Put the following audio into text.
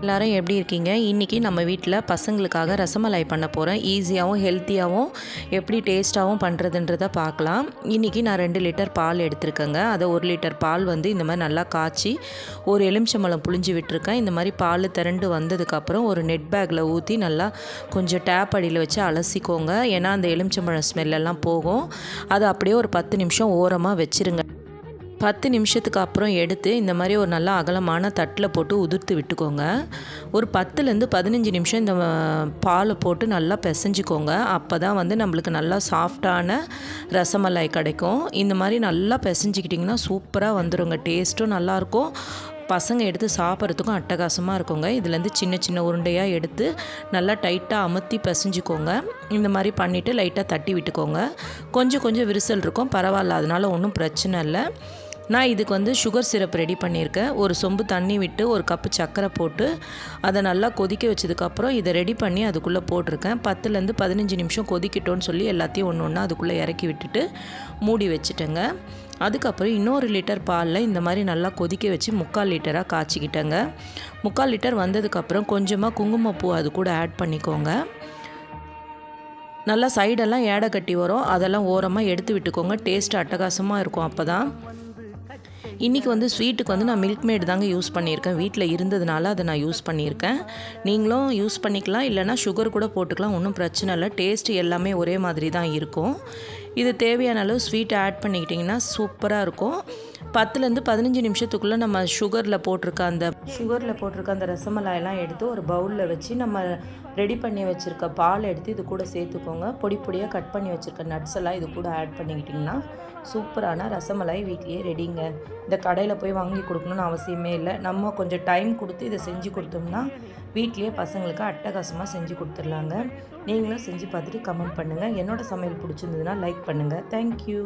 எல்லாரும் எப்படி இருக்கீங்க? இன்றைக்கி நம்ம வீட்டில் பசங்களுக்காக ரசமலாய் பண்ண போகிறேன் ஈஸியாகவும் ஹெல்த்தியாகவும் எப்படி டேஸ்ட்டாகவும் பண்ணுறதுன்றதை பார்க்கலாம். இன்றைக்கி நான் ரெண்டு லிட்டர் பால் எடுத்திருக்கேங்க. அதை ஒரு லிட்டர் பால் வந்து இந்த மாதிரி நல்லா காய்ச்சி ஒரு எலுமிச்சம்பழம் புழிஞ்சு விட்டுருக்கேன். இந்த மாதிரி பால் திரண்டு வந்ததுக்கப்புறம் ஒரு நெட் பேக்கில் ஊற்றி நல்லா கொஞ்சம் டேப் அடியில் வச்சு அலசிக்கோங்க. ஏன்னா அந்த எலுமிச்சம்பழம் ஸ்மெல்லெல்லாம் போகும். அதை அப்படியே ஒரு பத்து நிமிஷம் ஓரமாக வச்சுருங்க. பத்து நிமிஷத்துக்கு அப்புறம் எடுத்து இந்த மாதிரி ஒரு நல்ல அகலமான தட்டில் போட்டு உதிர்த்து விட்டுக்கோங்க. ஒரு பத்துலேருந்து பதினஞ்சு நிமிஷம் இந்த பாலை போட்டு நல்லா பிசைஞ்சுக்கோங்க. அப்போ தான் வந்து நம்மளுக்கு நல்லா சாஃப்டான ரசமலாய் கிடைக்கும். இந்த மாதிரி நல்லா பிசைஞ்சிக்கிட்டிங்கன்னா சூப்பராக வந்துருங்க. டேஸ்ட்டும் நல்லாயிருக்கும். பசங்க எடுத்து சாப்பிட்றதுக்கும் அட்டகாசமாக இருக்குங்க. இதுலேருந்து சின்ன சின்ன உருண்டையாக எடுத்து நல்லா டைட்டாக அமுத்தி பிசைஞ்சுக்கோங்க. இந்த மாதிரி பண்ணிவிட்டு லைட்டாக தட்டி விட்டுக்கோங்க. கொஞ்சம் கொஞ்சம் விரிசல் இருக்கும். பரவாயில்ல. அதனால் ஒன்றும் பிரச்சனை இல்லை. நான் இதுக்கு வந்து சுகர் சிரப் ரெடி பண்ணியிருக்கேன். ஒரு சொம்பு தண்ணி விட்டு ஒரு கப்பு சர்க்கரை போட்டு அதை நல்லா கொதிக்க வச்சதுக்கப்புறம் இதை ரெடி பண்ணி அதுக்குள்ளே போட்டிருக்கேன். பத்துலேருந்து பதினஞ்சு நிமிஷம் கொதிக்கிட்டோன்னு சொல்லி எல்லாத்தையும் ஒன்று ஒன்றா அதுக்குள்ளே இறக்கி விட்டுட்டு மூடி வச்சுட்டேங்க. அதுக்கப்புறம் இன்னொரு லிட்டர் பாலில் இந்த மாதிரி நல்லா கொதிக்க வச்சு முக்கால் லிட்டராக காய்ச்சிக்கிட்டேங்க. முக்கால் லிட்டர் வந்ததுக்கப்புறம் கொஞ்சமாக குங்குமப்பூ அது கூட ஆட் பண்ணிக்கோங்க. நல்லா சைடெல்லாம் ஏடை கட்டி வரும். அதெல்லாம் ஓரமாக எடுத்து விட்டுக்கோங்க. டேஸ்ட் அட்டகாசமாக இருக்கும் அப்போ தான் இன்றைக்கி வந்து ஸ்வீட்டுக்கு வந்து நான் மில்க் மேட் தாங்க யூஸ் பண்ணியிருக்கேன். வீட்டில் இருந்ததுனால அதை நான் யூஸ் பண்ணியிருக்கேன். நீங்களும் யூஸ் பண்ணிக்கலாம் இல்லைனா சுகர் கூட போட்டுக்கலாம் ஒன்றும் பிரச்சனை இல்லை. டேஸ்ட் எல்லாமே ஒரே மாதிரி தான் இருக்கும். இது தேவையான அளவு ஸ்வீட் ஆட் பண்ணிக்கிட்டிங்கன்னா சூப்பராக இருக்கும். பத்துலேருந்து பதினஞ்சு நிமிஷத்துக்குள்ளே நம்ம சுகரில் போட்டிருக்க அந்த சுகரில் போட்டிருக்க அந்த ரசமலாயெல்லாம் எடுத்து ஒரு பவுலில் வச்சு நம்ம ரெடி பண்ணி வச்சுருக்க பால் எடுத்து இது கூட சேர்த்துக்கோங்க. பொடி பொடியாக கட் பண்ணி வச்சுருக்க நட்ஸ் எல்லாம் இது கூட ஆட் பண்ணிக்கிட்டிங்கன்னா சூப்பரான ரசமலாய் வீட்லேயே ரெடிங்க இந்த கடையில் போய் வாங்கி கொடுக்கணும்னு அவசியமே இல்லை. நம்ம கொஞ்சம் டைம் கொடுத்து இதை செஞ்சு கொடுத்தோம்னா வீட்லேயே பசங்களுக்கு அட்டகாசமாக செஞ்சு கொடுத்துர்லாங்க நீங்களும் செஞ்சு பார்த்துட்டு கமெண்ட் பண்ணுங்கள் என்னோடய சமையல் பிடிச்சிருந்ததுன்னா லைக் பண்ணுங்கள் தேங்க்யூ